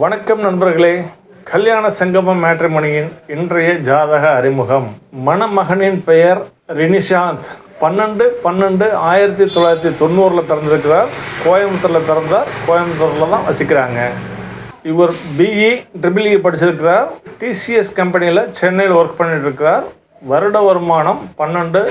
வணக்கம் நண்பர்களே. கல்யாண சங்கமம் மேட்ரிமணியின் இன்றைய ஜாதக அறிமுகம். மணமகனின் பெயர் ரினிஷாந்த். பன்னெண்டு பன்னெண்டு ஆயிரத்தி தொள்ளாயிரத்தி தொண்ணூறில் பிறந்திருக்கிறார். கோயம்புத்தூரில் பிறந்தார். கோயம்புத்தூரில் தான் வசிக்கிறாங்க. இவர் பிஇ ட்ரிபிள்இ e படிச்சிருக்கிறார். டிசிஎஸ் கம்பெனியில் சென்னையில் ஒர்க் பண்ணிட்டு இருக்கிறார் வருட வருமானம் பன்னெண்டு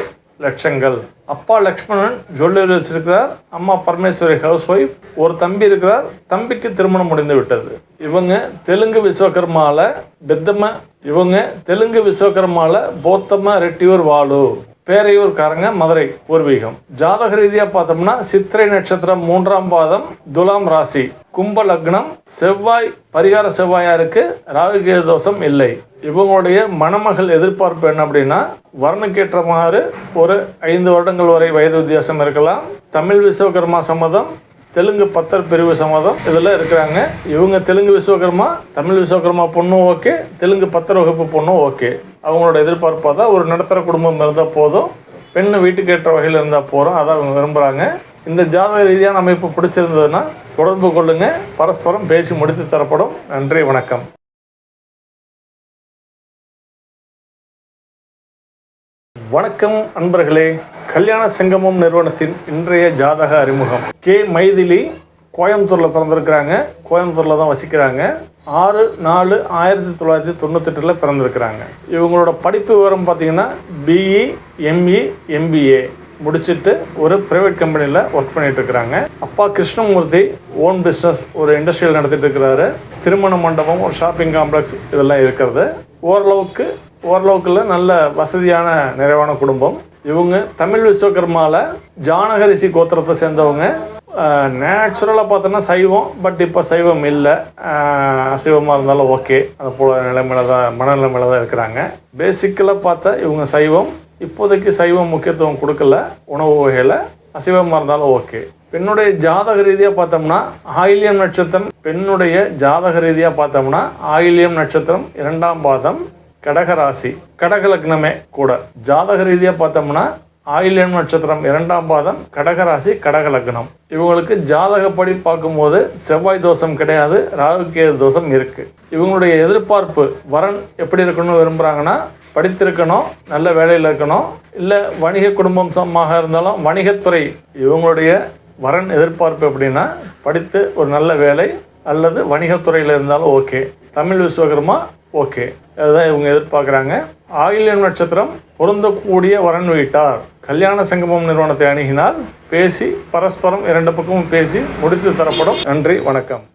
லட்சங்கள். அப்பா லக்ஷ்மணன் ஜுவல்லரி வச்சிருக்கிறார். அம்மா பரமேஸ்வரி ஹவுஸ் ஒய்ஃப் ஒரு தம்பி இருக்கிறார். தம்பிக்கு திருமணம் முடிந்து விட்டது. இவங்க தெலுங்கு விஸ்வகர்மாவில் பெத்தம இவங்க தெலுங்கு விஸ்வகர்மாவில் போத்தம ரெட்டியூர் வாலு. பேரையூர்காரங்க மதுரை பூர்வீகம். ஜாதக ரீதியாக பார்த்தோம்னா சித்திரை நட்சத்திரம் மூன்றாம் பாதம் துலாம் ராசி கும்ப லக்னம் செவ்வாய் பரிகார செவ்வாயா இருக்கு ராகுகேது தோஷம் இல்லை. இவங்களுடைய மணமகள் எதிர்பார்ப்பு என்ன அப்படின்னா வர்ணக்கேற்ற மாதிரி ஒரு ஐந்து வருடங்கள் வரை வயது வித்தியாசம் இருக்கலாம். தமிழ் விஸ்வகர்மா சம்மதம் தெலுங்கு பத்தர் பிரிவு சம்மதம் இதில் இருக்கிறாங்க. இவங்க தெலுங்கு விஸ்வகர்மா தமிழ் விஸ்வகர்மா பொண்ணும் ஓகே தெலுங்கு பத்தர் வகுப்பு பொண்ணும் ஓகே. அவங்களோட எதிர்பார்ப்பாக தான் ஒரு நடத்துகிற குடும்பம் இருந்தால் போதும் பெண்ணு வீட்டுக்கு ஏற்ற வகையில் இருந்தால் போகிறோம் அதான் அவங்க விரும்புகிறாங்க இந்த ஜாதக ரீதியான அமைப்பு பிடிச்சிருந்ததுன்னா தொடர்பு கொள்ளுங்கள் பரஸ்பரம் பேசி முடித்து தரப்படும். நன்றி வணக்கம். வணக்கம் அன்பர்களே. கல்யாண சங்கமம் நிறுவனத்தின் இன்றைய ஜாதக அறிமுகம். கே. மைதிலி கோயம்புத்தூரில் பிறந்திருக்கிறாங்க. கோயம்புத்தூரில் தான் வசிக்கிறாங்க. ஆறு நாலு ஆயிரத்தி தொள்ளாயிரத்தி தொண்ணூத்தெட்டில் பிறந்திருக்கிறாங்க. இவங்களோட படிப்பு விவரம் பார்த்தீங்கன்னா பிஇ எம்இ எம்பிஏ முடிச்சுட்டு ஒரு ப்ரைவேட் கம்பெனியில் ஒர்க் பண்ணிட்டு இருக்கிறாங்க. அப்பா கிருஷ்ணமூர்த்தி ஓன் பிஸ்னஸ் ஒரு இண்டஸ்ட்ரியல் நடத்திட்டு இருக்கிறாரு. திருமண மண்டபம் ஒரு ஷாப்பிங் காம்ப்ளெக்ஸ் இதெல்லாம் இருக்கிறது. ஓரளவுக்கு ஓரளவுக்குள்ள நல்ல வசதியான நிறைவான குடும்பம். இவங்க தமிழ் விஸ்வகர்மாவில் ஜானகரிசி கோத்திரத்தை சேர்ந்தவங்க. நேச்சுரலாக பார்த்தோன்னா சைவம் பட் இப்போ சைவம் இல்லை. அசைவமாக இருந்தாலும் ஓகே அது போல நிலைமையில தான் மனநிலைமையில தான் இருக்கிறாங்க. பேசிக்கலாக பார்த்தா இவங்க சைவம். இப்போதைக்கு சைவம் முக்கியத்துவம் கொடுக்கல. உணவு வகையில் அசைவமாக இருந்தாலும் ஓகே பெண்ணுடைய ஜாதக ரீதியாக பார்த்தோம்னா ஆயில்யம் நட்சத்திரம் பெண்ணுடைய ஜாதக ரீதியாக பார்த்தோம்னா ஆயில்யம் நட்சத்திரம் இரண்டாம் பாதம் கடகராசி கடக லக்னமே கூட. ஜாதக ரீதியாக பார்த்தோம்னா ஆயில்யம் நட்சத்திரம் இரண்டாம் பாதம் கடகராசி கடகலக்கணம் இவங்களுக்கு ஜாதகப்படி பார்க்கும்போது செவ்வாய் தோஷம் கிடையாது ராகுகேது தோஷம் இருக்குது இவங்களுடைய எதிர்பார்ப்பு வரன் எப்படி இருக்கணும்னு விரும்புகிறாங்கன்னா படித்திருக்கணும் நல்ல வேலையில் இருக்கணும் இல்லை வணிக குடும்பம் சமமாக இருந்தாலும் வணிகத்துறை இவங்களுடைய வரன் எதிர்பார்ப்பு எப்படின்னா படித்து ஒரு நல்ல வேலை அல்லது வணிகத்துறையில் இருந்தாலும் ஓகே. தமிழ் விஸ்வகர்மா ஓகே. அதுதான் இவங்க எதிர்பார்க்குறாங்க. ஆயில்யம் நட்சத்திரம் பொருந்தக்கூடிய வரன் வீட்டார். கல்யாண சங்கமம் நிறுவனத்தை அணுகினால் பேசி பரஸ்பரம் இரண்டு பக்கமும் பேசி முடித்து தரப்படும். நன்றி வணக்கம்.